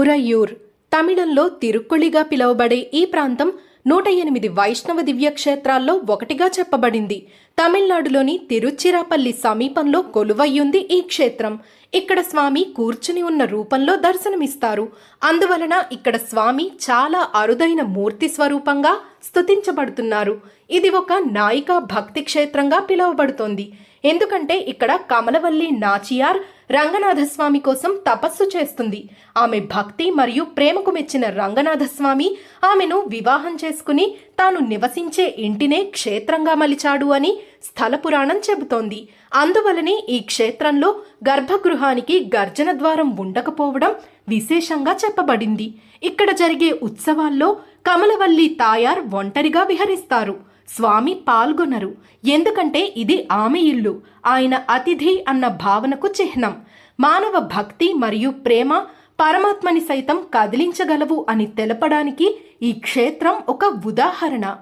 ఉరయ్యూర్ తమిళంలో తిరుక్కుళిగా పిలువబడే ఈ ప్రాంతం నూట ఎనిమిది వైష్ణవ దివ్యక్షేత్రాల్లో ఒకటిగా చెప్పబడింది. తమిళనాడులోని తిరుచిరాపల్లి సమీపంలో కొలువయ్యుంది ఈ క్షేత్రం. ఇక్కడ స్వామి కూర్చుని ఉన్న రూపంలో దర్శనమిస్తారు. అందువలన ఇక్కడ స్వామి చాలా అరుదైన మూర్తి స్వరూపంగా స్థుతించబడుతున్నారు ఇది ఒక నాయిక భక్తి క్షేత్రంగా పిలువబడుతోంది. ఎందుకంటే ఇక్కడ కమలవల్లి నాచియార్ రంగనాథస్వామి కోసం తపస్సు చేస్తుంది. ఆమె భక్తి మరియు ప్రేమకు మెచ్చిన రంగనాథస్వామి ఆమెను వివాహం చేసుకుని తాను నివసించే ఇంటినే క్షేత్రంగా మలిచాడు అని స్థల పురాణం చెబుతోంది. అందువలనే ఈ క్షేత్రంలో గర్భగృహానికి గర్జన ద్వారం ఉండకపోవడం విశేషంగా చెప్పబడింది. ఇక్కడ జరిగే ఉత్సవాల్లో కమలవల్లి తాయార్ ఒంటరిగా విహరిస్తారు. స్వామి పాల్గొనరు. ఎందుకంటే ఇది ఆమె ఇల్లు. ఆయన అతిథి అన్న భావనకు చిహ్నం. మానవ భక్తి మరియు ప్రేమ పరమాత్మని సైతం కదిలించగలవు అని తెలపడానికి ఈ క్షేత్రం ఒక ఉదాహరణ.